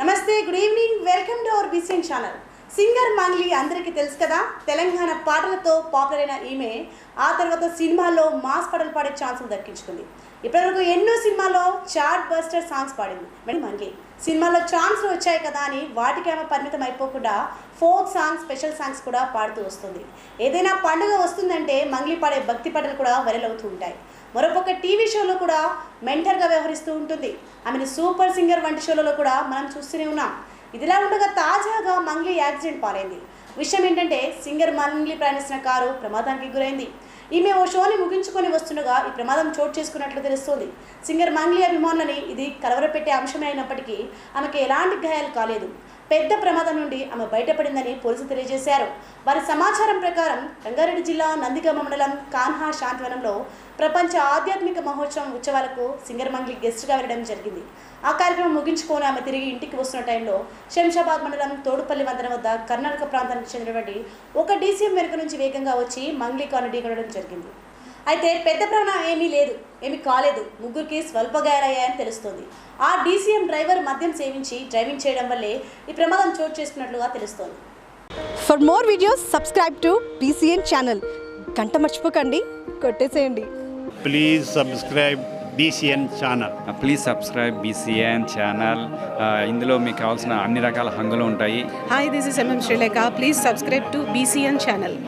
నమస్తే good evening welcome to our BCN channel singer Mangli అందరికీ తెలుసు కదా? తెలంగాణ పాటలతో పాపులర్ అయిన ఈమె ఆ తర్వాత సినిమాల్లో మాస్ పాటలు పాడే ఛాన్సులు దక్కించుకుంది. ఇప్పటివరకు ఎన్నో సినిమాల్లో చార్ట్ బస్టర్ సాంగ్స్ పాడింది. మేడం మంగ్లీ సినిమాల్లో ఛాన్సులు వచ్చాయి కదా అని వాటికి ఆమె పరిమితం అయిపోకుండా ఫోక్ సాంగ్స్ స్పెషల్ సాంగ్స్ కూడా పాడుతూ వస్తుంది. ఏదైనా పండుగ వస్తుందంటే మంగ్లీ పాడే భక్తి పాటలు కూడా వైరల్ అవుతూ ఉంటాయి. మరొక టీవీ షోలో కూడా మెంటర్గా వ్యవహరిస్తూ ఉంటుంది. ఆమెను సూపర్ సింగర్ వంటి షోలలో కూడా మనం చూస్తూనే ఉన్నాం. ఇదిలా ఉండగా తాజాగా మంగ్లీ యాక్సిడెంట్ పాలైంది. విషయం ఏంటంటే సింగర్ మంగ్లీ ప్రయాణిస్తున్న కారు ప్రమాదానికి గురైంది. ఈమె ఓ షోని ముగించుకొని వస్తుండగా ఈ ప్రమాదం చోటు చేసుకున్నట్లు తెలుస్తోంది. సింగర్ మంగ్లీ అభిమానులని ఇది కలవరపెట్టే అంశమే అయినప్పటికీ ఆమెకి ఎలాంటి గాయాలు కాలేదు. పెద్ద ప్రమాదం నుండి ఆమె బయటపడిందని పోలీసులు తెలియజేశారు. వారి సమాచారం ప్రకారం రంగారెడ్డి జిల్లా నందిగామ మండలం కాన్హా శాంతివనంలో ప్రపంచ ఆధ్యాత్మిక మహోత్సవం ఉత్సవాలకు సింగర్ మంగ్లి గెస్ట్గా వెళ్ళడం జరిగింది. ఆ కార్యక్రమం ముగించుకొని ఆమె తిరిగి ఇంటికి వస్తున్న టైంలో శంషాబాద్ మండలం తోడుపల్లి వంతెన వద్ద కర్ణాటక ప్రాంతానికి చెందినటువంటి ఒక డీసీఎం వెనుక నుంచి వేగంగా వచ్చి మంగ్లీ కాను ఢీకొనడం జరిగింది. అయితే పెద్ద ప్రాణం ఏమీ లేదు ఏమీ కాలేదు. ముగ్గురికి స్వల్ప గాయాలయ్యాయని తెలుస్తోంది. ఆ డీసీఎం డ్రైవర్ మద్యం సేవించి డ్రైవింగ్ చేయడం వల్లే ఈ ప్రమాదం చోటు చేసుకున్నట్లుగా తెలుస్తోంది. For more videos subscribe to BCN channel గంట మర్చిపోకండి కొట్టేసేయండి. Please subscribe BCN channel please subscribe BCN channel ఇందులో మీకు కావాల్సిన అన్ని రకాల హంగులు ఉంటాయి. Hi, this is MM Sri Lanka. Please subscribe to BCN channel.